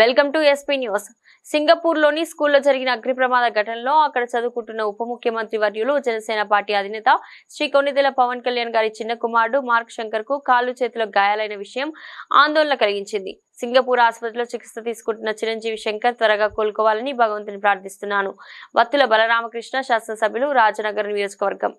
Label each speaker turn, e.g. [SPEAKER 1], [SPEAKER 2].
[SPEAKER 1] Welcome to SP news. సింగపూర్లోని స్కూల్లో జరిగిన అగ్ని ప్రమాద ఘటనలో అక్కడ చదువుకుంటున్న ఉప ముఖ్యమంత్రి వర్యులు జనసేన పార్టీ అధినేత శ్రీ కొన్నిదెల పవన్ కళ్యాణ్ గారి చిన్న కుమారుడు మార్క్ శంకర్కు కాళ్ళు చేతిలో గాయాలైన విషయం ఆందోళన కలిగించింది. సింగపూర్ ఆసుపత్రిలో చికిత్స తీసుకుంటున్న చిరంజీవి శంకర్ త్వరగా కోలుకోవాలని భగవంతుని ప్రార్థిస్తున్నాను. వత్తుల బలరామకృష్ణ శాసనసభ్యులు రాజనగర్ నియోజకవర్గం.